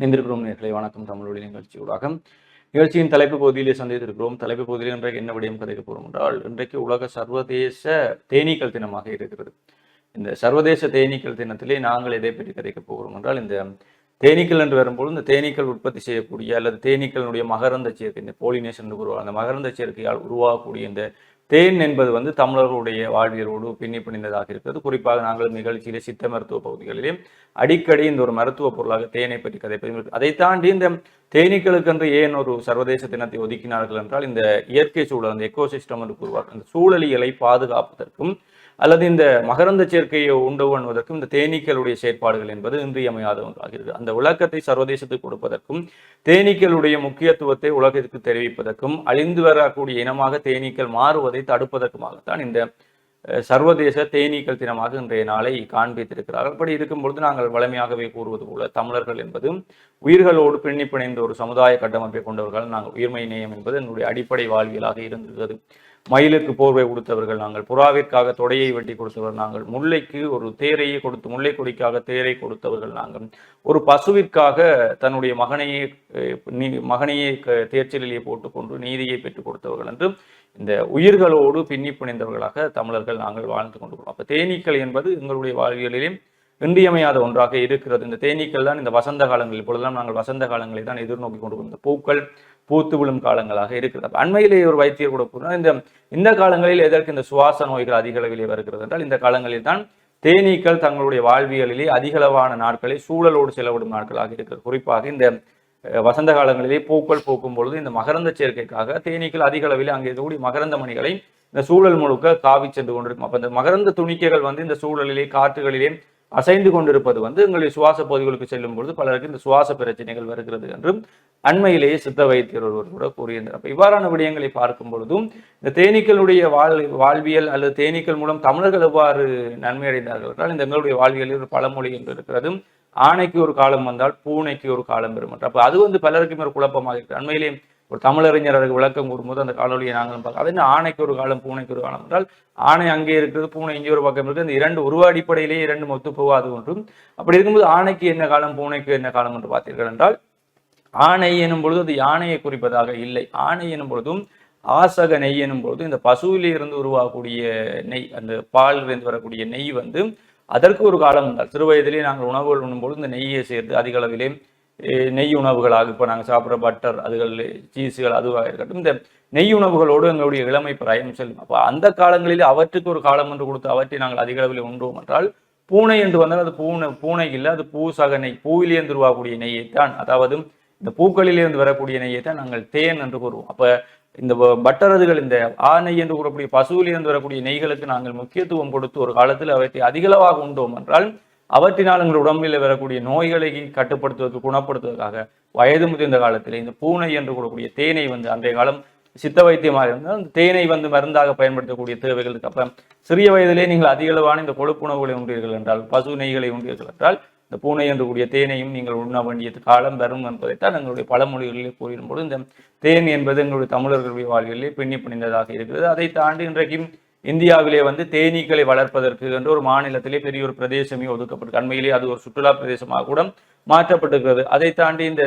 நின்றிருக்கிறோம் நேர்களை. வணக்கம். தமிழொலி நிகழ்ச்சியூடாக நிகழ்ச்சியின் தலைப்பு பகுதியிலே சந்தித்திருக்கிறோம். தலைப்பு பகுதியில் இன்றைக்கு என்ன விடயம் கதைக்க போகிறோம் என்றால் இன்றைக்கு உலக சர்வதேச தேனீக்கள் தினமாக இருக்கிறது. இந்த சர்வதேச தேனீக்கள் தினத்திலே நாங்கள் எதை பற்றி கதைக்க போகிறோம் என்றால் இந்த தேனீக்கள் என்று வரும்போது இந்த தேனீக்கள் உற்பத்தி செய்யக்கூடிய அல்லது தேனீக்களுடைய மகரந்த சேர்க்கை இந்த போலினேஷன் என்று கூறுவாங்க. அந்த மகரந்த சேர்க்கையால் உருவாகக்கூடிய இந்த தேன் என்பது வந்து தமிழர்களுடைய வாழ்வியரோடு பின்னி பிணைந்ததாக இருக்கிறது. குறிப்பாக நாங்கள் நிகழ்ச்சியிலே சித்த மருத்துவ பகுதிகளிலே அடிக்கடி இந்த ஒரு மருத்துவ பொருளாக தேனை பற்றி கதைப்பதும் அதை தாண்டி இந்த தேனீக்களுக்கென்று ஏன் ஒரு சர்வதேச தினத்தை ஒதுக்கினார்கள் என்றால் இந்த இயற்கை சூழல் அந்த எக்கோசிஸ்டம் என்று கூறுவார் அந்த சூழலியலை பாதுகாப்பதற்கும் அல்லது இந்த மகரந்த சேர்க்கையை உண்டு பண்ணுவதற்கும் இந்த தேனீக்களுடைய செயற்பாடுகள் என்பது இன்றியமையாத ஒன்றாகிறது. அந்த விளக்கத்தை சர்வதேசத்துக்கு கொடுப்பதற்கும் தேனீக்களுடைய முக்கியத்துவத்தை உலகத்திற்கு தெரிவிப்பதற்கும் அழிந்து வரக்கூடிய இனமாக தேனீக்கள் மாறுவதை தடுப்பதற்குமாகத்தான் இந்த சர்வதேச தேனீக்கள் தினமாக இன்றைய நாளை காண்பித்திருக்கிறார்கள். அப்படி இருக்கும் பொழுது நாங்கள் வளமையாகவே கூறுவது போல தமிழர்கள் என்பது உயிர்களோடு பின்னி பிணைந்த ஒரு சமுதாய கட்டமைப்பை கொண்டவர்கள். நாங்கள் உயிர்மை நேயம் என்பது என்னுடைய அடிப்படை வாழ்வியலாக இருந்திருக்கிறது மயிலுக்கு போர்வை கொடுத்தவர்கள் நாங்கள் புறாவிற்காக தொடையை வெட்டி கொடுத்தவர் நாங்கள் முல்லைக்கு ஒரு தேரையை கொடுத்து முல்லை கொடிக்காக தேரை கொடுத்தவர்கள் நாங்கள். ஒரு பசுவிற்காக தன்னுடைய மகனையே நீ- மகனையே க- தேர்ச்சலிலே போட்டுக்கொண்டு நீதியை பெற்றுக் கொடுத்தவர்கள் என்று இந்த உயிர்களோடு பின்னி பிணைந்தவர்களாக தமிழர்கள் நாங்கள் வாழ்ந்து கொண்டிருக்கிறோம். அப்போ தேனீக்கள் என்பது எங்களுடைய வாழ்வியலிலே இன்றியமையாத ஒன்றாக இருக்கிறது. இந்த தேனீக்கள் தான் இந்த வசந்த காலங்களில் இப்பொழுதெல்லாம் நாங்கள் வசந்த காலங்களை தான் எதிர்நோக்கி கொண்டு இந்த பூக்கள் பூத்து விழும் காலங்களாக இருக்கிறது. அண்மையிலே ஒரு வைத்தியர் கூட கூறினார் இந்த இந்த காலங்களில் எதற்கு இந்த சுவாச நோய்கள் அதிக அளவிலே வருகிறது என்றால் இந்த காலங்களில் தான் தேனீக்கள் தங்களுடைய வாழ்வியலிலே அதிகளவான நாட்களை சூழலோடு செலவிடும் நாட்களாக இருக்கிறது. குறிப்பாக இந்த வசந்த காலங்களிலே பூக்கள் பூக்கும் பொழுது இந்த மகரந்த சேர்க்கைக்காக தேனீக்கள் அதிக அளவில் அங்கே கூடி மகரந்த மணிகளை இந்த சூழல் முழுக்க காவி சென்று கொண்டிருக்கும். அப்ப இந்த மகரந்த துணிக்கைகள் வந்து இந்த சூழலிலே காற்றுகளிலே அசைந்து கொண்டிருப்பது வந்து எங்களுடைய சுவாச பகுதிகளுக்கு செல்லும் பொழுது பலருக்கு இந்த சுவாச பிரச்சனைகள் வருகிறது என்றும் அண்மையிலேயே சித்த வைத்தியர் ஒருவர் கூட கூறியிருந்தார் அப்ப இவ்வாறான விடயங்களை பார்க்கும் பொழுதும் இந்த தேனீக்களுடைய வாழ் வாழ்வியல் அல்லது தேனீக்கள் மூலம் தமிழர்கள் எவ்வாறு நன்மை அடைந்தார்கள் என்றால் இந்த எங்களுடைய வாழ்வியலில் ஒரு பழமொழி என்று இருக்கிறது ஆணைக்கு ஒரு காலம் வந்தால் பூனைக்கு ஒரு காலம் பெறும் என்று. அப்ப அது வந்து பலருக்குமே ஒரு குழப்பமாக இருக்கு அண்மையிலே ஒரு தமிழறிஞர் அதுக்கு விளக்கம் கூறும்போது அந்த காணொலியை நாங்களும் பார்க்க அது என்ன ஆணைக்கு ஒரு காலம் பூனைக்கு ஒரு காலம். என்றால் ஆணை அங்கே இருக்கிறது பூனை இங்கே ஒரு பக்கம் இருக்குது அந்த இரண்டு உருவ அடிப்படையிலேயே இரண்டு ஒத்து போகாது ஒன்றும். அப்படி இருக்கும்போது ஆணைக்கு என்ன காலம் பூனைக்கு என்ன காலம் என்று பார்த்தீர்கள் என்றால் ஆணை எனும் பொழுது அது யானையை குறிப்பதாக இல்லை. ஆணை எனும் பொழுதும் ஆசக நெய் எனும் பொழுது இந்த பசுவிலிருந்து உருவாகக்கூடிய நெய் அந்த பாலிலிருந்து வரக்கூடிய நெய் வந்து அதற்கு ஒரு காலம் உண்டால் சிறு வயதிலே நாங்கள் உணவுகள் உண்ணும்போது இந்த நெய்யை சேர்த்து அதிக அளவிலே நெய் உணவுகளாக இப்போ நாங்கள் சாப்பிட்ற பட்டர் அதுகள் சீஸுகள் அதுவாக இருக்கட்டும். இந்த நெய் உணவுகளோடு எங்களுடைய இளமை பிராயம் செல்லும். அப்போ அந்த காலங்களில் அவற்றுக்கு ஒரு காலம் என்று கொடுத்து அவற்றை நாங்கள் அதிக அளவில் உண்டுவோம் என்றால் பூனை என்று வந்தால் அது பூனை பூனை இல்லை அது பூசக நெய் பூவிலிருந்து உருவாகக்கூடிய நெய்யைத்தான். அதாவது இந்த பூக்களிலிருந்து வரக்கூடிய நெய்யைத்தான் நாங்கள் தேன் என்று கூறுவோம். அப்போ இந்த பட்டரதுகள் இந்த ஆ நெய் என்று கூறக்கூடிய பசுவிலிருந்து வரக்கூடிய நெய்களுக்கு நாங்கள் முக்கியத்துவம் கொடுத்து ஒரு காலத்தில் அவற்றை அதிகளவாக உண்டோம் என்றால் அவற்றினால் எங்கள் உடம்பில் வரக்கூடிய நோய்களை கட்டுப்படுத்துவதற்கு குணப்படுத்துவதற்காக வயது முதிர்ந்த காலத்தில் இந்த பூனை என்று கூடக்கூடிய தேனை வந்து அன்றைய காலம் சித்த வைத்தியமாக இருந்தால் அந்த தேனை வந்து மருந்தாக பயன்படுத்தக்கூடிய தேவைகள் இருக்கு அப்போ சிறிய வயதிலே நீங்கள் அதிகளவான இந்த கொழுப்புணவுகளை உண்டீர்கள் என்றால் பசு நெய்களை உண்டீர்கள் என்றால் இந்த பூனை என்று கூடிய தேனையும் நீங்கள் உண்ண வேண்டிய காலம் வரும் என்பதைத்தான் எங்களுடைய பழமொழிகளிலே கூறிடும்போது இந்த தேன் என்பது எங்களுடைய தமிழர்களுடைய வாழ்விலே பின்னி பிணைந்ததாக இருக்கிறது. அதை தாண்டி இன்றைக்கும் இந்தியாவிலே வந்து தேனீக்களை வளர்ப்பதற்கு என்று ஒரு மாநிலத்திலே பெரிய ஒரு பிரதேசமே ஒதுக்கப்பட்டு அண்மையிலே அது ஒரு சுற்றுலா பிரதேசமாக கூட மாற்றப்பட்டிருக்கிறது. அதை தாண்டி இந்த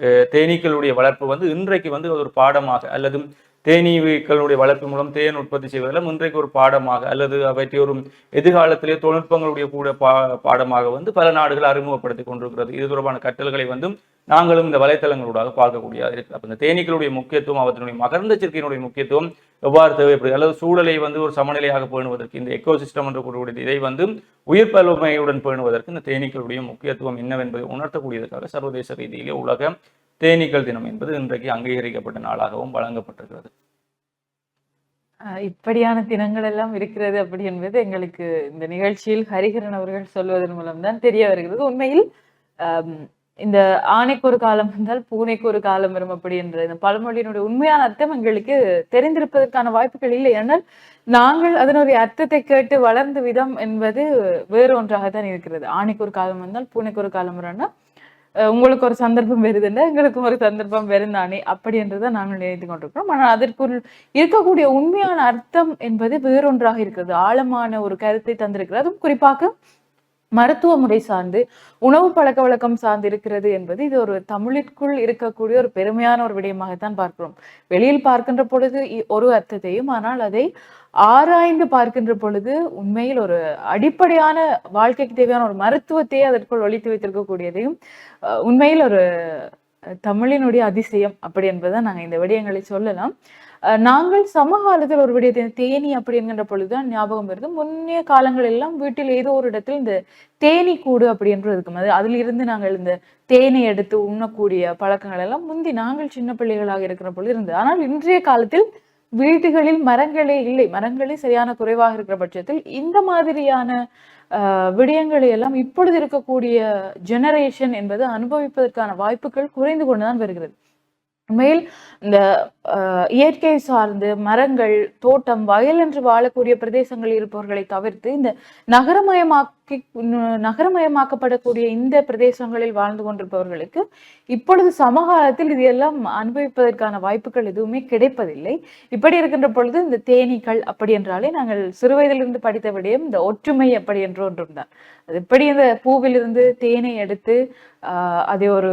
அஹ், தேனீக்களுடைய வளர்ப்பு வந்து இன்றைக்கு வந்து ஒரு பாடமாக அல்லது தேனீக்களுடைய வளர்ப்பு மூலம் தேன் உற்பத்தி செய்வதில் இன்றைக்கு ஒரு பாடமாக அல்லது அவற்றை ஒரு எதிர்காலத்திலே தொழில்நுட்பங்களுடைய கூட பா பாடமாக வந்து பல நாடுகள் அறிமுகப்படுத்தி கொண்டிருக்கிறது. இது தொடர்பான கற்றல்களை வந்து நாங்களும் இந்த வலைத்தளங்களூடாக பார்க்கக்கூடியதாக இருக்கு. அப்போ இந்த தேனீக்களுடைய முக்கியத்துவம் அவற்றினுடைய மகர்ந்த சேர்க்கையினுடைய முக்கியத்துவம் எவ்வாறு தேவைப்படுது? அல்லது சூழலை வந்து ஒரு சமநிலையாக பேணுவதற்கு இந்த எக்கோசிஸ்டம் என்று கூறக்கூடிய இதை வந்து உயிர் பல்வமையுடன் பேணுவதற்கு இந்த தேனீக்களுடைய முக்கியத்துவம் என்னவென்பதை உணர்த்தக்கூடியதற்காக சர்வதேச ரீதியிலே உலக தேனீக்கள் தினம் என்பது இன்றைக்கு அங்கீகரிக்கப்பட்ட நாளாகவும் வழங்கப்பட்டிருக்கிறது. இப்படியான தினங்கள் எல்லாம் இருக்கிறது அப்படி என்பது எங்களுக்கு இந்த நிகழ்ச்சியில் ஹரிஹரன் அவர்கள் சொல்வதன் மூலம்தான் தெரிய வருகிறது. உண்மையில் இந்த ஆணைக்கு ஒரு காலம் வந்தால் பூனைக்கு ஒரு காலம் வரும் அப்படி என்ற இந்த பழமொழியினுடைய உண்மையான அர்த்தம் எங்களுக்கு தெரிந்திருப்பதற்கான வாய்ப்புகள் இல்லை. ஆனால் நாங்கள் அதனுடைய அர்த்தத்தை கேட்டு வளர்ந்த விதம் என்பது வேறு ஒன்றாகத்தான் இருக்கிறது. ஆணைக்கு ஒரு காலம் வந்தால் பூனைக்கு ஒரு காலம் வரும்னா உங்களுக்கு ஒரு சந்தர்ப்பம் வருதுல்ல எங்களுக்கும் ஒரு சந்தர்ப்பம் வருந்தானே அப்படி என்றுதான் நாங்கள் நினைத்து கொண்டிருக்கிறோம். ஆனால் அதற்குள் இருக்கக்கூடிய உண்மையான அர்த்தம் என்பது வேறொன்றாக இருக்கிறது. ஆழமான ஒரு கருத்தை தந்திருக்கிறது. அதுவும் குறிப்பாக மருத்துவ முறை சார்ந்து உணவு பழக்க வழக்கம் சார்ந்து இருக்கிறது என்பது இது ஒரு தமிழிற்குள் இருக்கக்கூடிய ஒரு பெருமையான ஒரு விடயமாகத்தான் பார்க்கிறோம். வெளியில் பார்க்கின்ற பொழுது இ- ஒரு அர்த்தத்தையும் ஆனால் அதை ஆராய்ந்து பார்க்கின்ற பொழுது உண்மையில் ஒரு அடிப்படையான வாழ்க்கைக்கு தேவையான ஒரு மருத்துவத்தையே அதற்குள் ஒழித்து வைத்திருக்கக்கூடியதையும் அஹ், உண்மையில் ஒரு தமிழினுடைய அதிசயம் அப்படி என்பதை நாங்கள் இந்த விடயங்களை சொல்லலாம். நாங்கள் சமகாலத்தில் ஒரு விடயத்தை தேனி அப்படி என்கின்ற பொழுதுதான் ஞாபகம் வருது. முன்னைய காலங்கள் எல்லாம் வீட்டில் ஏதோ ஒரு இடத்தில் இந்த தேனி கூடு அப்படி என்று இருக்கும். அது அதிலிருந்து நாங்கள் இந்த தேனை எடுத்து உண்ணக்கூடிய பழக்கங்கள் எல்லாம் முந்தி நாங்கள் சின்ன பிள்ளைகளாக இருக்கிற பொழுது இருந்தது. ஆனால் இன்றைய காலத்தில் வீடுகளில் மரங்களே இல்லை. மரங்களே சரியான குறைவாக இருக்கிற பட்சத்தில் இந்த மாதிரியான விடயங்களை எல்லாம் இப்பொழுது இருக்கக்கூடிய ஜெனரேஷன் என்பது அனுபவிப்பதற்கான வாய்ப்புகள் குறைந்து கொண்டுதான் வருகிறது. உண்மையில் இந்த இயற்கை சார்ந்து மரங்கள் தோட்டம் வயல் என்று வாழக்கூடிய பிரதேசங்களில் இருப்பவர்களை தவிர்த்து இந்த நகரமயமாக்கி நகரமயமாக்கப்படக்கூடிய இந்த பிரதேசங்களில் வாழ்ந்து கொண்டிருப்பவர்களுக்கு இப்பொழுது சமகாலத்தில் இது எல்லாம் அனுபவிப்பதற்கான வாய்ப்புகள் எதுவுமே கிடைப்பதில்லை. இப்படி இருக்கின்ற பொழுது இந்த தேனீக்கள் அப்படி என்றாலே நாங்கள் சிறுவயதிலிருந்து படித்த விடயம் இந்த ஒற்றுமை அப்படி என்று ஒன்றும் தான். அது எப்படி இந்த பூவிலிருந்து தேனை எடுத்து அதை ஒரு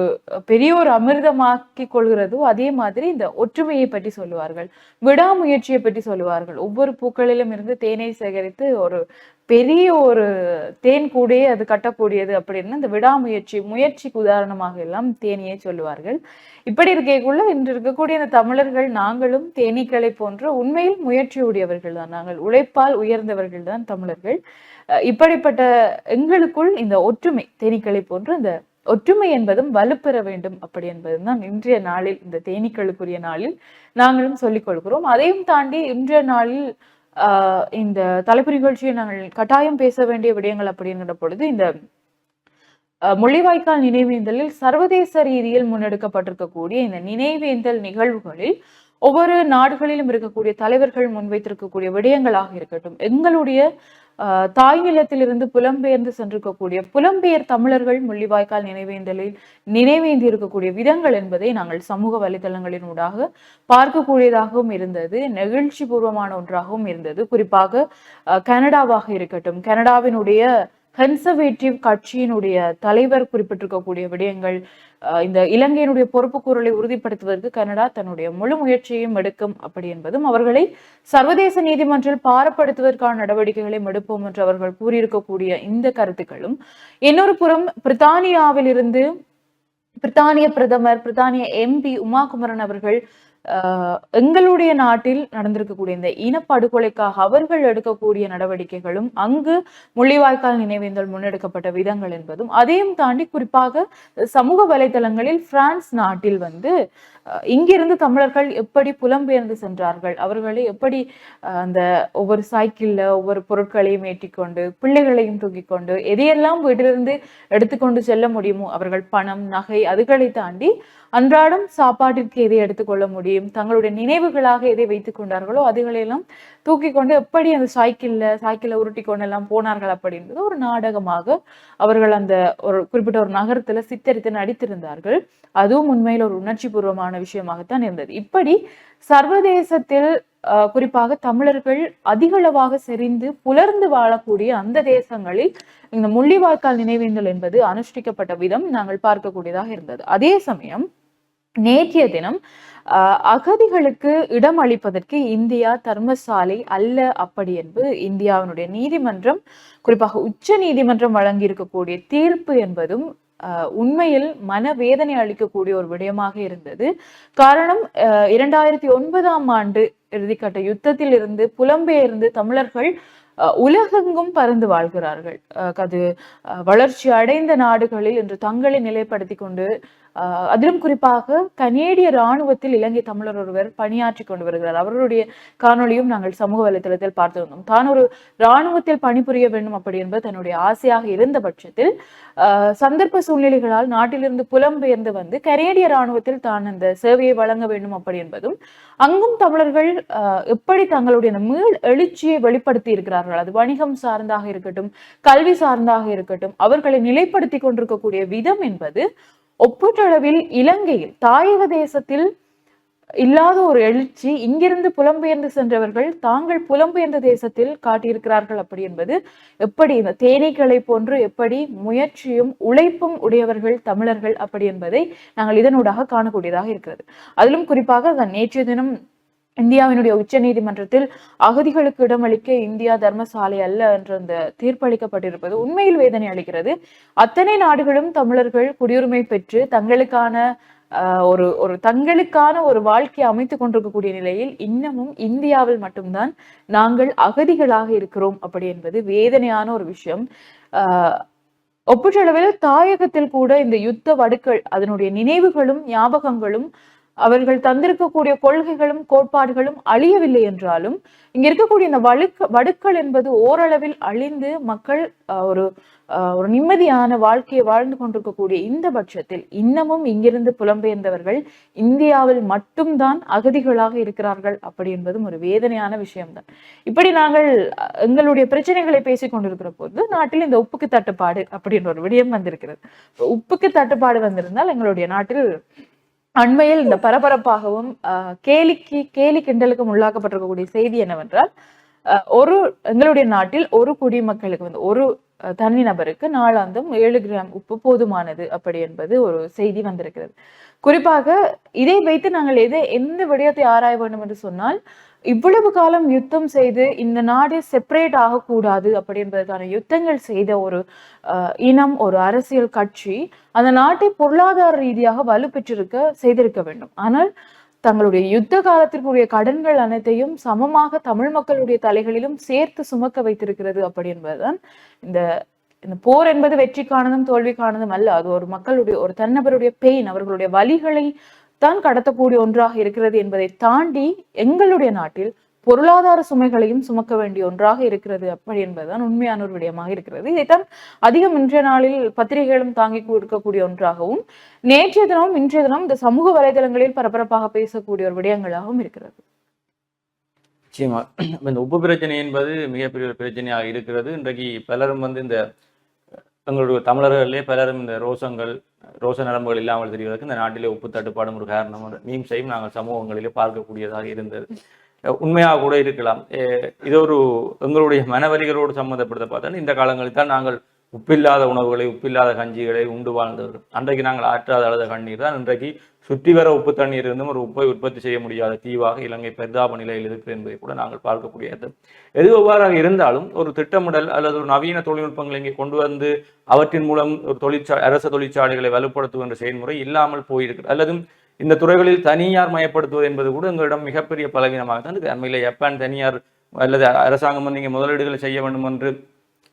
பெரிய ஒரு அமிர்தமாக்கி கொள்கிறதோ அதே மாதிரி இந்த ஒற்றுமையை பற்றி சொல்லுவார்கள். விடாமுயற்சியை பற்றி சொல்லுவார்கள். ஒவ்வொரு பூக்களிலும் இருந்து தேனை சேகரித்து ஒரு பெரிய ஒரு தேன் கூடே அது கட்டக்கூடியது அப்படின்னு இந்த விடாமுயற்சி முயற்சிக்கு உதாரணமாக எல்லாம் தேனியை சொல்லுவார்கள். இப்படி இருக்கக்குள்ள இன்று இருக்கக்கூடிய இந்த தமிழர்கள் நாங்களும் தேனீக்களை போன்ற உண்மையில் முயற்சியுடையவர்கள் தான். நாங்கள் உழைப்பால் உயர்ந்தவர்கள் தான் தமிழர்கள். அஹ் இப்படிப்பட்ட எங்களுக்குள் இந்த ஒற்றுமை தேனீக்களை போன்ற இந்த ஒற்றுமை என்பதும் வலுப்பெற வேண்டும் அப்படி என்பதுதான் இன்றைய நாளில் இந்த தேனீக்களுக்குரிய நாளில் நாங்களும் சொல்லிக் கொள்கிறோம் அதையும் தாண்டி இன்றைய நாளில் இந்த தலைப்பு நிகழ்ச்சியை நாங்கள் கட்டாயம் பேச வேண்டிய விடயங்கள் அப்படிங்கிற பொழுது இந்த அஹ், முள்ளிவாய்க்கால் நினைவேந்தலில் சர்வதேச ரீதியில் முன்னெடுக்கப்பட்டிருக்கக்கூடிய இந்த நினைவேந்தல் நிகழ்வுகளில் ஒவ்வொரு நாடுகளிலும் இருக்கக்கூடிய தலைவர்கள் முன்வைத்திருக்கக்கூடிய விடயங்களாக இருக்கட்டும் எங்களுடைய தாய் நிலத்திலிருந்து புலம்பெயர்ந்து சென்றிருக்கக்கூடிய புலம்பெயர் தமிழர்கள் முள்ளிவாய்க்கால் நினைவேந்தலில் நினைவேந்தி இருக்கக்கூடிய விதங்கள் என்பதை நாங்கள் சமூக வலைதளங்களின் ஊடாக பார்க்கக்கூடியதாகவும் இருந்தது நெகிழ்ச்சி பூர்வமான ஒன்றாகவும் இருந்தது. குறிப்பாக கனடாவாக இருக்கட்டும் கனடாவினுடைய கன்சர்வேட்டிவ் கட்சியினுடைய தலைவர் குறிப்பிட்டிருக்கக்கூடிய விடயங்கள் இந்த இலங்கையினுடைய பொறுப்பு கூறலை உறுதிப்படுத்துவதற்கு கனடா தன்னுடைய முழு முயற்சியையும் எடுக்கும். அப்படி என்பதும் அவர்களை சர்வதேச நீதிமன்றில் பாரப்படுத்துவதற்கான நடவடிக்கைகளை எடுப்போம் என்று அவர்கள் கூறியிருக்கக்கூடிய இந்த கருத்துக்களும். இன்னொரு புறம் பிரித்தானியாவில் இருந்து பிரித்தானிய பிரதமர் பிரித்தானிய எம்பி உமாகுமரன் அவர்கள் எங்களுடைய நாட்டில் நடந்திருக்கக்கூடிய இந்த இனப்படுகொலைக்காக அவர்கள் எடுக்கக்கூடிய நடவடிக்கைகளும் அங்கு முள்ளிவாய்க்கால் நினைவேந்தல் முன்னெடுக்கப்பட்ட விதங்கள் என்பதும் அதையும் தாண்டி குறிப்பாக சமூக வலைதளங்களில் பிரான்ஸ் நாட்டில் வந்து இங்கிருந்து தமிழர்கள் எப்படி புலம்பெயர்ந்து சென்றார்கள்? அவர்களை எப்படி அந்த ஒவ்வொரு சைக்கிள்ல ஒவ்வொரு பொருட்களையும் ஏற்றிக்கொண்டு பிள்ளைகளையும் தூக்கிக் கொண்டு எதையெல்லாம் வீட்டிலிருந்து எடுத்துக்கொண்டு செல்ல முடியுமோ அவர்கள் பணம் நகை அதுகளை தாண்டி அன்றாடம் சாப்பாட்டிற்கு எதை எடுத்துக்கொள்ள முடியும் தங்களுடைய நினைவுகளாக எதை வைத்துக் கொண்டார்களோ அதுகளையெல்லாம் தூக்கி கொண்டு எப்படி அந்த சைக்கிள்ல சைக்கிளை உருட்டி கொண்டு எல்லாம் போனார்கள் அப்படின்றது ஒரு நாடகமாக அவர்கள் அந்த ஒரு குறிப்பிட்ட ஒரு நகரத்துல சித்தரித்து நடித்திருந்தார்கள். அதுவும் உண்மையில் ஒரு உணர்ச்சி பூர்வமான விஷயமாகத்தான் இருந்தது. இப்படி சர்வதேசத்தில் குறிப்பாக தமிழர்கள் அதிகளவாக செறிந்து புலர்ந்து வாழக்கூடிய அந்த தேசங்களில் இந்த முள்ளிவாய்க்கால் நினைவேந்தல் என்பது அனுஷ்டிக்கப்பட்ட விதம் நாங்கள் பார்க்கக்கூடியதாக இருந்தது. அதே சமயம் நேற்றைய தினம் ஆஹ், அகதிகளுக்கு இடம் அளிப்பதற்கு இந்தியா தர்மசாலை அல்ல அப்படி என்பது இந்தியாவினுடைய நீதிமன்றம் குறிப்பாக உச்ச நீதிமன்றம் வழங்கி இருக்கக்கூடிய தீர்ப்பு என்பதும் உண்மையில் மனவேதனை அளிக்கக்கூடிய ஒரு விடயமாக இருந்தது. காரணம் இரண்டாயிரத்தி ஒன்பதாம் ஆண்டு இறுதிக்கட்ட யுத்தத்தில் இருந்து புலம்பெயர்ந்து தமிழர்கள் அஹ், உலகெங்கும் பறந்து வாழ்கிறார்கள். அஹ், அது அஹ், வளர்ச்சி அடைந்த நாடுகளில் இன்று தங்களை நிலைப்படுத்தி கொண்டு அதிலும் குறிப்பாக கனேடிய இராணுவத்தில் இலங்கை தமிழர் ஒருவர் பணியாற்றி கொண்டு வருகிறார். அவருடைய காணொளியும் நாங்கள் சமூக வலைதளத்தில் பார்த்திருந்தோம் தான் ஒரு இராணுவத்தில் பணிபுரிய வேண்டும் அப்படி என்பது தன்னுடைய ஆசையாக இருந்த பட்சத்தில் சந்தர்ப்ப சூழ்நிலைகளால் நாட்டிலிருந்து புலம்பெயர்ந்து வந்து கனேடிய இராணுவத்தில் தான் அந்த சேவையை வழங்க வேண்டும் அப்படி என்பதும் அங்கும் தமிழர்கள் அஹ், எப்படி தங்களுடைய மீள் எழுச்சியை வெளிப்படுத்தி இருக்கிறார்கள். அது வணிகம் சார்ந்தாக இருக்கட்டும் கல்வி சார்ந்தாக இருக்கட்டும் அவர்களை நிலைப்படுத்தி கொண்டிருக்கக்கூடிய விதம் என்பது ஒப்பீட்டளவில் இலங்கையில் தாயக தேசத்தில் இல்லாத ஒரு எழுச்சி இங்கிருந்து புலம்பெயர்ந்து சென்றவர்கள் தாங்கள் புலம்பெயர்ந்த தேசத்தில் காட்டியிருக்கிறார்கள் அப்படி என்பது எப்படி இந்த தேனீக்களை போன்று எப்படி முயற்சியும் உழைப்பும் உடையவர்கள் தமிழர்கள் அப்படி என்பதை நாங்கள் இதனூடாக காணக்கூடியதாக இருக்கிறது. அதிலும் குறிப்பாக நேற்றைய தினம் இந்தியாவினுடைய உச்ச நீதிமன்றத்தில் அகதிகளுக்கு இடமளிக்க இந்தியா தர்மசாலை அல்ல என்ற அந்த தீர்ப்பளிக்கப்பட்டிருப்பது உண்மையில் வேதனை அளிக்கிறது. அத்தனை நாடுகளும் தமிழர்கள் குடியுரிமை பெற்று தங்களுக்கான ஒரு ஒரு தங்களுக்கான ஒரு வாழ்க்கையை அமைத்துக் கொண்டிருக்கக்கூடிய நிலையில் இன்னமும் இந்தியாவில் மட்டும்தான் நாங்கள் அகதிகளாக இருக்கிறோம் அப்படி என்பது வேதனையான ஒரு விஷயம். ஆஹ், ஒப்பீட்டளவில் தாயகத்தில் கூட இந்த யுத்த வடுக்கள் அதனுடைய நினைவுகளும் ஞாபகங்களும் அவர்கள் தந்திருக்கக்கூடிய கொள்கைகளும் கோட்பாடுகளும் அழியவில்லை என்றாலும் இங்க இருக்கக்கூடிய இந்த வழுக்க வடுக்கள் என்பது ஓரளவில் அழிந்து மக்கள் ஆஹ், ஒரு ஆஹ், ஒரு நிம்மதியான வாழ்க்கையை வாழ்ந்து கொண்டிருக்கக்கூடிய இந்த பட்சத்தில் இன்னமும் இங்கிருந்து புலம்பெயர்ந்தவர்கள் இந்தியாவில் மட்டும்தான் அகதிகளாக இருக்கிறார்கள் அப்படி என்பதும் ஒரு வேதனையான விஷயம்தான். இப்படி நாங்கள் அஹ், எங்களுடைய பிரச்சனைகளை பேசிக் கொண்டிருக்கிற போது நாட்டில் இந்த உப்புக்கு தட்டுப்பாடு அப்படின்ற ஒரு விடயம் வந்திருக்கிறது. உப்புக்கு தட்டுப்பாடு வந்திருந்தால் எங்களுடைய நாட்டில் அண்மையில் இந்த பரபரப்பாகவும் ஆஹ், கேலிக்கு கேலி கிண்டலுக்கும் உள்ளாக்கப்பட்டிருக்கக்கூடிய செய்தி என்னவென்றால் ஒரு எங்களுடைய நாட்டில் ஒரு குடிமக்களுக்கு வந்து ஒரு அஹ், தனிநபருக்கு நாளாந்தம் ஏழு கிராம் உப்பு போதுமானது அப்படி என்பது ஒரு செய்தி வந்திருக்கிறது. குறிப்பாக இதை வைத்து நாங்கள் எதை எந்த விடயத்தை ஆராய வேண்டும் என்று சொன்னால் இவ்வளவு காலம் யுத்தம் செய்து இந்த நாடு செப்பரேட் ஆகக்கூடாது அப்படின்றதுக்கான என்பதற்கான யுத்தங்கள் செய்த ஒரு இனம் ஒரு அரசியல் கட்சி அந்த நாட்டை பொருளாதார ரீதியாக வலுப்பெற்றிருக்க செய்திருக்க வேண்டும். ஆனால் தங்களுடைய யுத்த காலத்திற்குரிய கடன்கள் அனைத்தையும் சமமாக தமிழ் மக்களுடைய தலைகளிலும் சேர்த்து சுமக்க வைத்திருக்கிறது அப்படி என்பதுதான் இந்த இந்த போர் என்பது வெற்றிக்கானதும் தோல்விக்கானதும் அல்ல. அது ஒரு மக்களுடைய ஒரு தன்னபருடைய பெயின் அவர்களுடைய வலிகளை தான் கடத்தக்கூடிய ஒன்றாக இருக்கிறது என்பதை தாண்டி எங்களுடைய நாட்டில் பொருளாதார சுமைகளையும் சுமக்க வேண்டிய ஒன்றாக இருக்கிறது அப்படி என்பதுதான் உண்மையான ஒரு விடயமாக இருக்கிறது. இதைத்தான் அதிகம் இன்றைய நாளில் பத்திரிகைகளும் தாங்கி கொடுக்கக்கூடிய ஒன்றாகவும் நேற்றைய தினமும் இன்றைய தினம் இந்த சமூக வலைதளங்களில் பரபரப்பாக பேசக்கூடிய ஒரு விடயங்களாகவும் இருக்கிறது. நிச்சயமா. இந்த உப்பு பிரச்சனை என்பது மிகப்பெரிய ஒரு பிரச்சனையாக இருக்கிறது. இன்றைக்கு பலரும் வந்து இந்த எங்களுடைய தமிழர்களே பலரும் இந்த ரோசங்கள் ரோச நரம்புகள் இல்லாமல் தெரிவதற்கு இந்த நாட்டிலே உப்பு தட்டுப்பாடும் ஒரு காரணம். மீம்ஸையும் நாங்கள் சமூகங்களிலே பார்க்கக்கூடியதாக இருந்தது. உண்மையாக கூட இருக்கலாம். இது ஒரு எங்களுடைய மனவலிகளோடு சம்மந்தப்படுத்த பார்த்தா இந்த காலங்களில் தான் நாங்கள் உப்பில்லாத உணவுகளை உப்பில்லாத கஞ்சிகளை உண்டு வாழ்ந்தவர்கள் அன்றைக்கு நாங்கள் ஆற்றாத அழுத கண்ணீர் தான் இன்றைக்கு சுற்றி வர உப்பு தண்ணீர் இருந்தும் ஒரு உப்பை உற்பத்தி செய்ய முடியாத தீவாக இலங்கை பரிதாப நிலையில் இருக்கிறது என்பதை கூட நாங்கள் பார்க்கக்கூடியது. எது எவ்வாறாக இருந்தாலும் ஒரு திட்டமிடல் அல்லது ஒரு நவீன தொழில்நுட்பங்களை இங்கே கொண்டு வந்து அவற்றின் மூலம் ஒரு தொழிற்சா அரச தொழிற்சாலைகளை வலுப்படுத்துகின்ற செயல்முறை இல்லாமல் போயிருக்கிறது. அல்லது இந்த துறைகளில் தனியார் மயப்படுத்துவது என்பது கூட எங்களிடம் மிகப்பெரிய பலவீனமாக தான் இருக்குது. அண்மையில் ஜப்பான் தனியார் அல்லது அரசாங்கம் வந்து இங்கே முதலீடுகளை செய்ய வேண்டும் என்று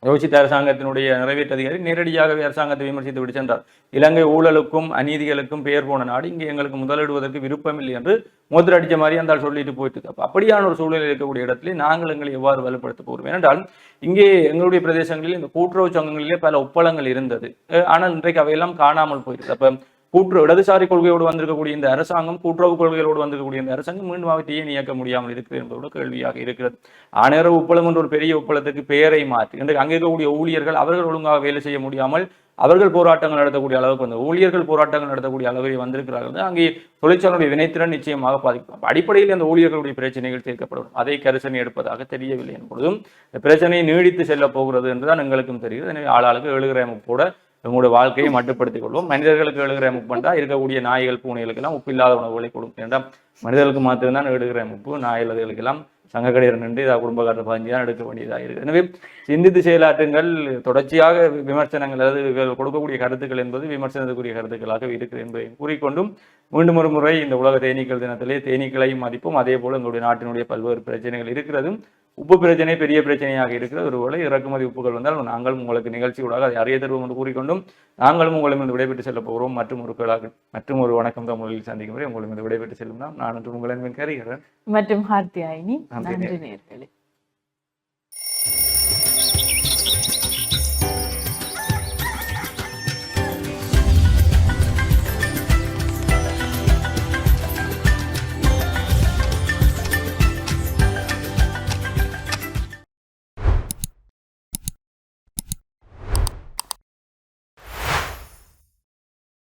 யோசித்த அரசாங்கத்தினுடைய நிறைவேற்று அதிகாரி நேரடியாகவே அரசாங்கத்தை விமர்சித்து விட்டு சென்றார். இலங்கை ஊழலுக்கும் அநீதிகளுக்கும் பெயர் போன நாடு இங்கே எங்களுக்கு முதலிடுவதற்கு விருப்பமில்லை என்று மோதிர அடிச்ச மாதிரி அந்த சொல்லிட்டு போயிட்டு இருக்கு. அப்படியான ஒரு சூழ்நிலை இருக்கக்கூடிய இடத்துல நாங்கள் எங்களை எவ்வாறு வலுப்படுத்த போகிறோம்? ஏனென்றால் இங்கே எங்களுடைய பிரதேசங்களில் இந்த கூட்டுறவு சங்கங்களிலே பல ஒப்பளங்கள் இருந்தது. ஆனால் இன்றைக்கு அவையெல்லாம் காணாமல் போயிருக்கு அப்ப கூட்டுறவு இடதுசாரி கொள்கையோடு வந்திருக்கக்கூடிய இந்த அரசாங்கம் கூட்டுறவு கொள்கைகளோடு வந்திருக்கக்கூடிய இந்த அரசாங்கம் மீண்டும் அவற்றை ஏன் இயக்க முடியாமல் இருக்கிறது என்பதோட கேள்வியாக இருக்கிறது. ஆணையர உப்பளம் என்ற ஒரு பெரிய உப்பளத்துக்கு பெயரை மாற்றி இன்றைக்கு அங்கே இருக்கக்கூடிய ஊழியர்கள் அவர்கள் ஒழுங்காக வேலை செய்ய முடியாமல் அவர்கள் போராட்டங்கள் நடத்தக்கூடிய அளவுக்கு வந்து ஊழியர்கள் போராட்டங்கள் நடத்தக்கூடிய அளவில் வந்திருக்கிறார்கள். அங்கே தொழிற்சாலையுடைய வினைத்திறன் நிச்சயமாக பாதிக்கும். அடிப்படையில் அந்த ஊழியர்களுடைய பிரச்சனைகள் தீர்க்கப்படும். அதை கரிசனை எடுப்பதாக தெரியவில்லை என்பொழுதும் இந்த பிரச்சனையை நீடித்து செல்ல போகிறது என்றுதான் எங்களுக்கும் தெரிகிறது. எனவே ஆளாளுக்கு எழுகிற கூட உங்களுடைய வாழ்க்கையை மட்டுப்படுத்திக் கொள்வோம். மனிதர்களுக்கு எழுகிற முப்பு என்றால் இருக்கக்கூடிய நாய்கள் பூனைகளுக்கெல்லாம் உப்பு இல்லாத உணவுகளை கொடுக்கும் ஏன்னா மனிதர்களுக்கு மாத்திரம்தான் எழுகிற முப்பு நாய்கள் அதுகளுக்கெல்லாம் சங்கக்கடையில் நின்று இதாக குடும்பக்காரத்தை பதிஞ்சு தான் எடுக்க வேண்டியதாக இருக்குது எனவே சிந்தித்து செயலாற்றுங்கள். தொடர்ச்சியாக விமர்சனங்கள் அதாவது கொடுக்கக்கூடிய கருத்துக்கள் என்பது விமர்சனத்துக்குரிய கருத்துக்களாக இருக்கிறது என்பதை கூறிக்கொண்டும் மீண்டும் ஒரு முறை இந்த உலக தேனீக்கள் தினத்திலே தேனீக்களையும் மதிப்போம். அதே போல எங்களுடைய நாட்டினுடைய பல்வேறு பிரச்சனைகள் இருக்கிறது உப்பு பிரச்சனை பெரிய பிரச்சனையாக இருக்கிறது. ஒருவேளை இறக்குமதி உப்புகள் வந்தால் நாங்களும் உங்களுக்கு நிகழ்ச்சியூடாக அதை அறிய தருவோம் என்று கூறிக்கொண்டும் நாங்களும் உங்களிடம் விடைபெற்று செல்ல போகிறோம். மற்றும் ஒரு கேளாக மற்றும் ஒரு வணக்கம் தமிழில் சந்திக்கும் வரை உங்களிடம் விடைபெற்று செல்லும் நாம். நான் உங்களின் கருகிறேன் மற்றும் ஹார்த்தியாயினி நன்றி. நன்றி நேர்களே